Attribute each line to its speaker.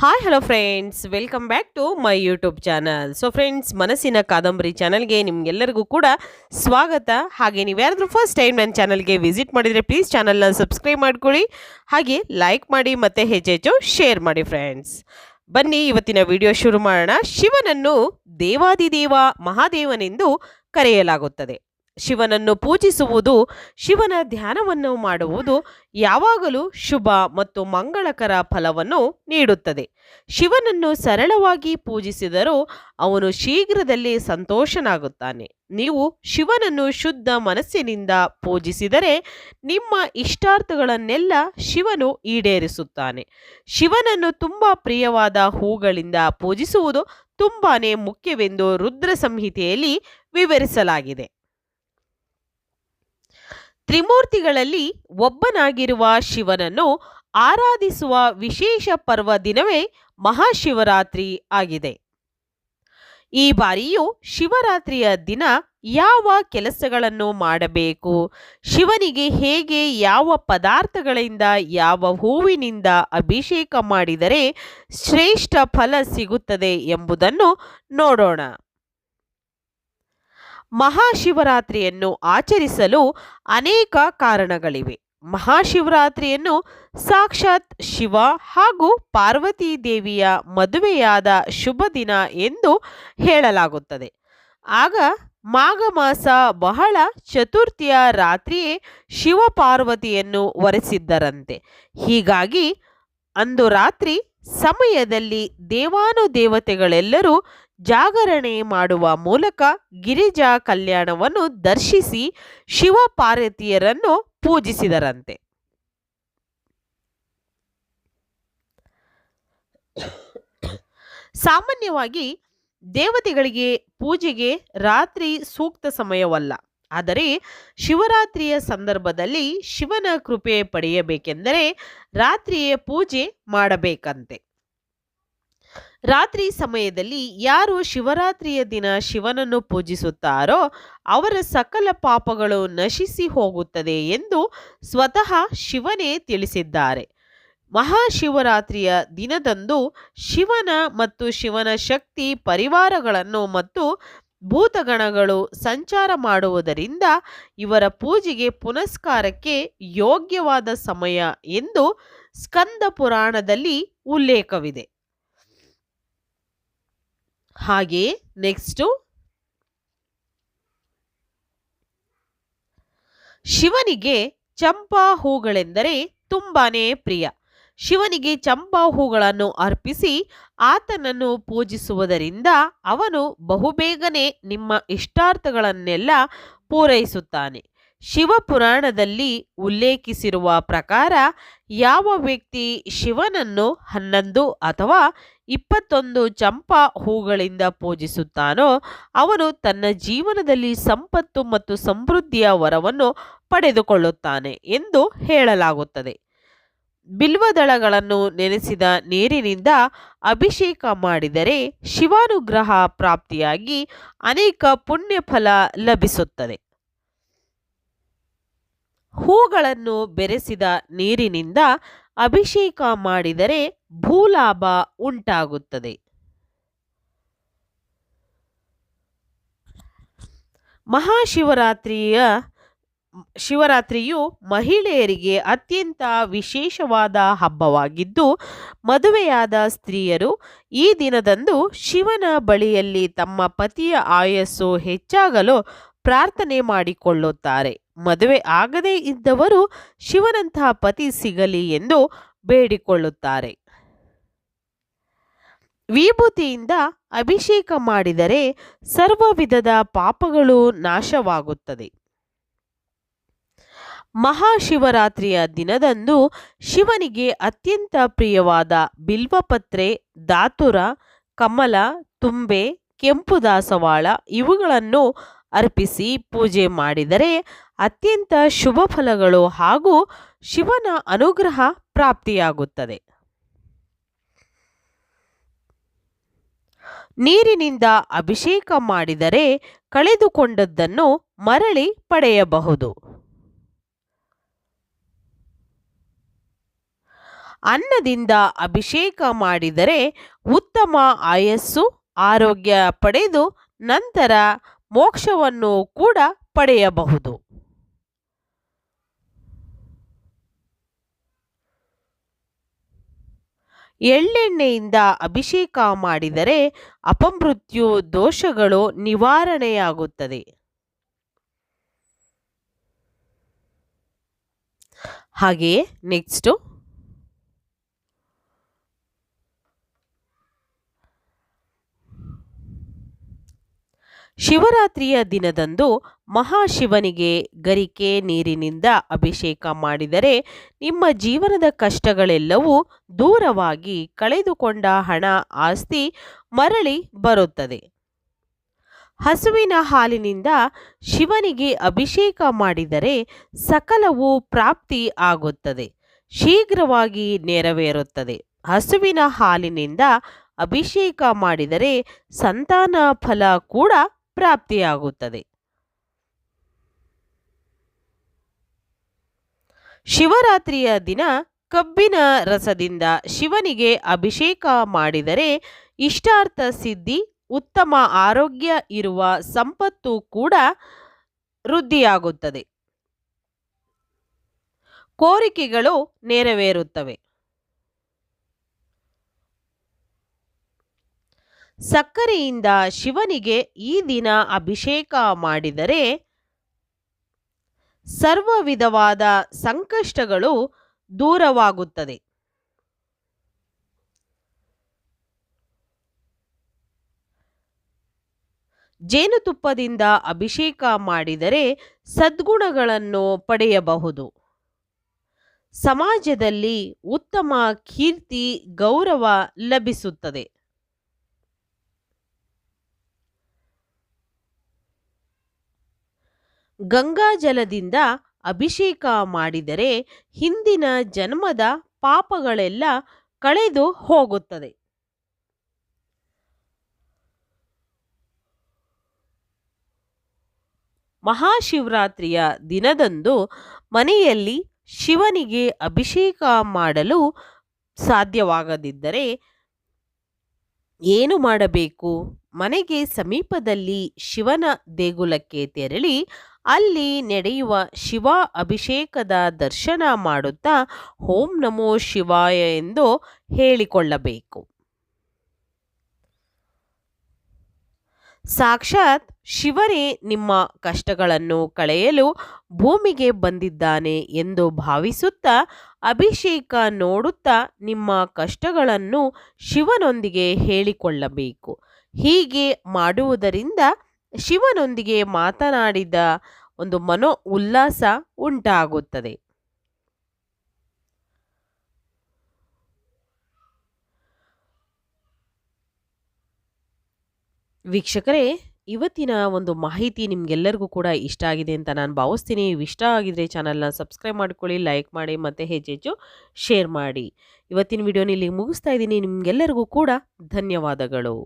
Speaker 1: Hi hello friends welcome back to my YouTube channel so friends ಮನಸ್ಸಿನ ಕಾದಂಬರಿ ಚಾನಲ್ಗೆ ನಿಮ್ಗೆಲ್ಲರಿಗೂ ಕೂಡ ಸ್ವಾಗತ. ಹಾಗೆ ನೀವು ಯಾರಾದರೂ ಫಸ್ಟ್ ಟೈಮ್ ನನ್ನ ಚಾನಲ್ಗೆ ವಿಸಿಟ್ ಮಾಡಿದರೆ ಪ್ಲೀಸ್ ಚಾನಲ್ನ ಸಬ್ಸ್ಕ್ರೈಬ್ ಮಾಡ್ಕೊಳ್ಳಿ. ಹಾಗೆ ಲೈಕ್ ಮಾಡಿ ಮತ್ತು ಹೆಚ್ಚೆಚ್ಚು ಶೇರ್ ಮಾಡಿ ಫ್ರೆಂಡ್ಸ್ ಬನ್ನಿ, ಇವತ್ತಿನ ವಿಡಿಯೋ ಶುರು ಮಾಡೋಣ. ಶಿವನನ್ನು ದೇವಾದಿದೇವ ಮಹಾದೇವನೆಂದು ಕರೆಯಲಾಗುತ್ತದೆ. ಶಿವನನ್ನು ಪೂಜಿಸುವುದು, ಶಿವನ ಧ್ಯಾನವನ್ನು ಮಾಡುವುದು ಯಾವಾಗಲೂ ಶುಭ ಮತ್ತು ಮಂಗಳಕರ ಫಲವನ್ನು ನೀಡುತ್ತದೆ. ಶಿವನನ್ನು ಸರಳವಾಗಿ ಪೂಜಿಸಿದರೂ ಅವನು ಶೀಘ್ರದಲ್ಲಿ ಸಂತೋಷನಾಗುತ್ತಾನೆ. ನೀವು ಶಿವನನ್ನು ಶುದ್ಧ ಮನಸ್ಸಿನಿಂದ ಪೂಜಿಸಿದರೆ ನಿಮ್ಮ ಇಷ್ಟಾರ್ಥಗಳನ್ನೆಲ್ಲ ಶಿವನು ಈಡೇರಿಸುತ್ತಾನೆ. ಶಿವನನ್ನು ತುಂಬ ಪ್ರಿಯವಾದ ಹೂಗಳಿಂದ ಪೂಜಿಸುವುದು ತುಂಬಾನೇ ಮುಖ್ಯವೆಂದು ರುದ್ರ ಸಂಹಿತೆಯಲ್ಲಿ ವಿವರಿಸಲಾಗಿದೆ. ತ್ರಿಮೂರ್ತಿಗಳಲ್ಲಿ ಒಬ್ಬನಾಗಿರುವ ಶಿವನನ್ನು ಆರಾಧಿಸುವ ವಿಶೇಷ ಪರ್ವ ದಿನವೇ ಮಹಾಶಿವರಾತ್ರಿ ಆಗಿದೆ. ಈ ಬಾರಿಯೂ ಶಿವರಾತ್ರಿಯ ದಿನ ಯಾವ ಕೆಲಸಗಳನ್ನು ಮಾಡಬೇಕು, ಶಿವನಿಗೆ ಹೇಗೆ ಯಾವ ಪದಾರ್ಥಗಳಿಂದ, ಯಾವ ಹೂವಿನಿಂದ ಅಭಿಷೇಕ ಮಾಡಿದರೆ ಶ್ರೇಷ್ಠ ಫಲ ಸಿಗುತ್ತದೆ ಎಂಬುದನ್ನು ನೋಡೋಣ. ಮಹಾಶಿವರಾತ್ರಿಯನ್ನು ಆಚರಿಸಲು ಅನೇಕ ಕಾರಣಗಳಿವೆ. ಮಹಾಶಿವರಾತ್ರಿಯನ್ನು ಸಾಕ್ಷಾತ್ ಶಿವ ಹಾಗೂ ಪಾರ್ವತಿ ದೇವಿಯ ಮದುವೆಯಾದ ಶುಭ ದಿನ ಎಂದು ಹೇಳಲಾಗುತ್ತದೆ. ಆಗ ಮಾಘ ಮಾಸ ಬಹಳ ಚತುರ್ಥಿಯ ರಾತ್ರಿಯೇ ಶಿವ ಪಾರ್ವತಿಯನ್ನು ವರೆಸಿದ್ದರಂತೆ. ಹೀಗಾಗಿ ಅಂದು ರಾತ್ರಿ ಸಮಯದಲ್ಲಿ ದೇವಾನುದೇವತೆಗಳೆಲ್ಲರೂ ಜಾಗರಣೆ ಮಾಡುವ ಮೂಲಕ ಗಿರಿಜಾ ಕಲ್ಯಾಣವನ್ನು ದರ್ಶಿಸಿ ಶಿವ ಪಾರ್ವತಿಯರನ್ನು ಪೂಜಿಸಿದರಂತೆ. ಸಾಮಾನ್ಯವಾಗಿ ದೇವತೆಗಳಿಗೆ ಪೂಜೆಗೆ ರಾತ್ರಿ ಸೂಕ್ತ ಸಮಯವಲ್ಲ. ಆದರೆ ಶಿವರಾತ್ರಿಯ ಸಂದರ್ಭದಲ್ಲಿ ಶಿವನ ಕೃಪೆ ಪಡೆಯಬೇಕೆಂದರೆ ರಾತ್ರಿಯೇ ಪೂಜೆ ಮಾಡಬೇಕಂತೆ. ರಾತ್ರಿ ಸಮಯದಲ್ಲಿ ಯಾರು ಶಿವರಾತ್ರಿಯ ದಿನ ಶಿವನನ್ನು ಪೂಜಿಸುತ್ತಾರೋ ಅವರ ಸಕಲ ಪಾಪಗಳು ನಶಿಸಿ ಹೋಗುತ್ತದೆ ಎಂದು ಸ್ವತಃ ಶಿವನೇ ತಿಳಿಸಿದ್ದಾರೆ. ಮಹಾಶಿವರಾತ್ರಿಯ ದಿನದಂದು ಶಿವನ ಮತ್ತು ಶಿವನ ಶಕ್ತಿ ಪರಿವಾರಗಳನ್ನು ಮತ್ತು ಭೂತಗಣಗಳು ಸಂಚಾರ ಮಾಡುವುದರಿಂದ ಇವರ ಪೂಜೆಗೆ ಪುನಸ್ಕಾರಕ್ಕೆ ಯೋಗ್ಯವಾದ ಸಮಯ ಎಂದು ಸ್ಕಂದ ಪುರಾಣದಲ್ಲಿ ಉಲ್ಲೇಖವಿದೆ. ಹಾಗೆ ನೆಕ್ಸ್ಟು. ಶಿವನಿಗೆ ಚಂಪಾ ಹೂಗಳೆಂದರೆ ತುಂಬಾನೇ ಪ್ರಿಯ. ಶಿವನಿಗೆ ಚಂಪಾ ಹೂಗಳನ್ನು ಅರ್ಪಿಸಿ ಆತನನ್ನು ಪೂಜಿಸುವುದರಿಂದ ಅವನು ಬಹುಬೇಗನೆ ನಿಮ್ಮ ಇಷ್ಟಾರ್ಥಗಳನ್ನೆಲ್ಲ ಪೂರೈಸುತ್ತಾನೆ. ಶಿವಪುರಾಣದಲ್ಲಿ ಉಲ್ಲೇಖಿಸಿರುವ ಪ್ರಕಾರ ಯಾವ ವ್ಯಕ್ತಿ ಶಿವನನ್ನು ಹನ್ನೊಂದು ಅಥವಾ ಇಪ್ಪತ್ತೊಂದು ಚಂಪಾ ಹೂಗಳಿಂದ ಪೂಜಿಸುತ್ತಾನೋ ಅವನು ತನ್ನ ಜೀವನದಲ್ಲಿ ಸಂಪತ್ತು ಮತ್ತು ಸಮೃದ್ಧಿಯ ವರವನ್ನು ಪಡೆದುಕೊಳ್ಳುತ್ತಾನೆ ಎಂದು ಹೇಳಲಾಗುತ್ತದೆ. ಬಿಲ್ವದಳಗಳನ್ನು ನೆನೆಸಿದ ನೀರಿನಿಂದ ಅಭಿಷೇಕ ಮಾಡಿದರೆ ಶಿವಾನುಗ್ರಹ ಪ್ರಾಪ್ತಿಯಾಗಿ ಅನೇಕ ಪುಣ್ಯ ಫಲ ಲಭಿಸುತ್ತದೆ. ಹೂಗಳನ್ನು ಬೆರೆಸಿದ ನೀರಿನಿಂದ ಅಭಿಷೇಕ ಮಾಡಿದರೆ ಭೂಲಾಭ ಉಂಟಾಗುತ್ತದೆ. ಮಹಾಶಿವರಾತ್ರಿಯ ಶಿವರಾತ್ರಿಯು ಮಹಿಳೆಯರಿಗೆ ಅತ್ಯಂತ ವಿಶೇಷವಾದ ಹಬ್ಬವಾಗಿದ್ದು, ಮದುವೆಯಾದ ಸ್ತ್ರೀಯರು ಈ ದಿನದಂದು ಶಿವನ ಬಳಿಯಲ್ಲಿ ತಮ್ಮ ಪತಿಯ ಆಯಸ್ಸು ಹೆಚ್ಚಾಗಲು ಪ್ರಾರ್ಥನೆ ಮಾಡಿಕೊಳ್ಳುತ್ತಾರೆ. ಮದುವೆ ಆಗದೇ ಇದ್ದವರು ಶಿವನಂತಹ ಪತಿ ಸಿಗಲಿ ಎಂದು ಬೇಡಿಕೊಳ್ಳುತ್ತಾರೆ. ವಿಭೂತಿಯಿಂದ ಅಭಿಷೇಕ ಮಾಡಿದರೆ ಸರ್ವ ವಿಧದ ಪಾಪಗಳು ನಾಶವಾಗುತ್ತದೆ. ಮಹಾಶಿವರಾತ್ರಿಯ ದಿನದಂದು ಶಿವನಿಗೆ ಅತ್ಯಂತ ಪ್ರಿಯವಾದ ಬಿಲ್ವಪತ್ರೆ ದಾತುರ ಕಮಲ, ತುಂಬೆ, ಕೆಂಪು ದಾಸವಾಳ ಇವುಗಳನ್ನು ಅರ್ಪಿಸಿ ಪೂಜೆ ಮಾಡಿದರೆ ಅತ್ಯಂತ ಶುಭ ಫಲಗಳು ಹಾಗೂ ಶಿವನ ಅನುಗ್ರಹ ಪ್ರಾಪ್ತಿಯಾಗುತ್ತದೆ. ನೀರಿನಿಂದ ಅಭಿಷೇಕ ಮಾಡಿದರೆ ಕಳೆದುಕೊಂಡದ್ದನ್ನು ಮರಳಿ ಪಡೆಯಬಹುದು. ಅನ್ನದಿಂದ ಅಭಿಷೇಕ ಮಾಡಿದರೆ ಉತ್ತಮ ಆಯಸ್ಸು, ಆರೋಗ್ಯ ಪಡೆದು ನಂತರ ಮೋಕ್ಷವನ್ನು ಕೂಡ ಪಡೆಯಬಹುದು. ಎಳ್ಳೆಣ್ಣೆಯಿಂದ ಅಭಿಷೇಕ ಮಾಡಿದರೆ ಅಪಮೃತ್ಯು ದೋಷಗಳು ನಿವಾರಣೆಯಾಗುತ್ತದೆ. ಹಾಗೆಯೇ ನೆಕ್ಸ್ಟು ಶಿವರಾತ್ರಿಯ ದಿನದಂದು ಮಹಾಶಿವನಿಗೆ ಗರಿಕೆ ನೀರಿನಿಂದ ಅಭಿಷೇಕ ಮಾಡಿದರೆ ನಿಮ್ಮ ಜೀವನದ ಕಷ್ಟಗಳೆಲ್ಲವೂ ದೂರವಾಗಿ ಕಳೆದುಕೊಂಡ ಹಣ ಆಸ್ತಿ ಮರಳಿ ಬರುತ್ತದೆ. ಹಸುವಿನ ಹಾಲಿನಿಂದ ಶಿವನಿಗೆ ಅಭಿಷೇಕ ಮಾಡಿದರೆ ಸಕಲವೂ ಪ್ರಾಪ್ತಿ ಆಗುತ್ತದೆ, ಶೀಘ್ರವಾಗಿ ನೆರವೇರುತ್ತದೆ. ಹಸುವಿನ ಹಾಲಿನಿಂದ ಅಭಿಷೇಕ ಮಾಡಿದರೆ ಸಂತಾನ ಫಲ ಕೂಡ ಪ್ರಾಪ್ತಿಯಾಗುತ್ತದೆ. ಶಿವರಾತ್ರಿಯ ದಿನ ಕಬ್ಬಿನ ರಸದಿಂದ ಶಿವನಿಗೆ ಅಭಿಷೇಕ ಮಾಡಿದರೆ ಇಷ್ಟಾರ್ಥ ಸಿದ್ಧಿ, ಉತ್ತಮ ಆರೋಗ್ಯ ಇರುವ ಸಂಪತ್ತು ಕೂಡ ವೃದ್ಧಿಯಾಗುತ್ತದೆ. ಕೋರಿಕೆಗಳು ನೆರವೇರುತ್ತವೆ. ಸಕ್ಕರೆಯಿಂದ ಶಿವನಿಗೆ ಈ ದಿನ ಅಭಿಷೇಕ ಮಾಡಿದರೆ ಸರ್ವ ವಿಧವಾದ ಸಂಕಷ್ಟಗಳು ದೂರವಾಗುತ್ತದೆ. ಜೇನುತುಪ್ಪದಿಂದ ಅಭಿಷೇಕ ಮಾಡಿದರೆ ಸದ್ಗುಣಗಳನ್ನು ಪಡೆಯಬಹುದು. ಸಮಾಜದಲ್ಲಿ ಉತ್ತಮ ಕೀರ್ತಿ, ಗೌರವ ಲಭಿಸುತ್ತದೆ. ಗಂಗಾಜಲದಿಂದ ಅಭಿಷೇಕ ಮಾಡಿದರೆ ಹಿಂದಿನ ಜನ್ಮದ ಪಾಪಗಳೆಲ್ಲ ಕಳೆದು ಹೋಗುತ್ತದೆ. ಮಹಾಶಿವರಾತ್ರಿಯ ದಿನದಂದು ಮನೆಯಲ್ಲಿ ಶಿವನಿಗೆ ಅಭಿಷೇಕ ಮಾಡಲು ಸಾಧ್ಯವಾಗದಿದ್ದರೆ ಏನು ಮಾಡಬೇಕು? ಮನೆಗೆ ಸಮೀಪದಲ್ಲಿ ಶಿವನ ದೇಗುಲಕ್ಕೆ ತೆರಳಿ ಅಲ್ಲಿ ನಡೆಯುವ ಶಿವ ಅಭಿಷೇಕದ ದರ್ಶನ ಮಾಡುತ್ತಾ ಓಂ ನಮೋ ಶಿವಾಯ ಎಂದು ಹೇಳಿಕೊಳ್ಳಬೇಕು. ಸಾಕ್ಷಾತ್ ಶಿವನೇ ನಿಮ್ಮ ಕಷ್ಟಗಳನ್ನು ಕಳೆಯಲು ಭೂಮಿಗೆ ಬಂದಿದ್ದಾನೆ ಎಂದು ಭಾವಿಸುತ್ತಾ ಅಭಿಷೇಕ ನೋಡುತ್ತಾ ನಿಮ್ಮ ಕಷ್ಟಗಳನ್ನು ಶಿವನೊಂದಿಗೆ ಹೇಳಿಕೊಳ್ಳಬೇಕು. ಹೀಗೆ ಮಾಡುವುದರಿಂದ ಶಿವನೊಂದಿಗೆ ಮಾತನಾಡಿದ ಒಂದು ಮನೋ ಉಲ್ಲಾಸ ಉಂಟಾಗುತ್ತದೆ. ವೀಕ್ಷಕರೇ, ಇವತ್ತಿನ ಒಂದು ಮಾಹಿತಿ ನಿಮಗೆಲ್ಲರಿಗೂ ಕೂಡ ಇಷ್ಟ ಆಗಿದೆ ಅಂತ ನಾನು ಭಾವಿಸ್ತೀನಿ. ಇಷ್ಟ ಆಗಿದ್ರೆ ಚಾನಲ್ನ ಸಬ್ಸ್ಕ್ರೈಬ್ ಮಾಡ್ಕೊಳ್ಳಿ, ಲೈಕ್ ಮಾಡಿ, ಮತ್ತು ಹೆಚ್ಚೆಚ್ಚು ಶೇರ್ ಮಾಡಿ. ಇವತ್ತಿನ ವಿಡಿಯೋನ ಇಲ್ಲಿ ಮುಗಿಸ್ತಾ ಇದ್ದೀನಿ. ನಿಮಗೆಲ್ಲರಿಗೂ ಕೂಡ ಧನ್ಯವಾದಗಳು.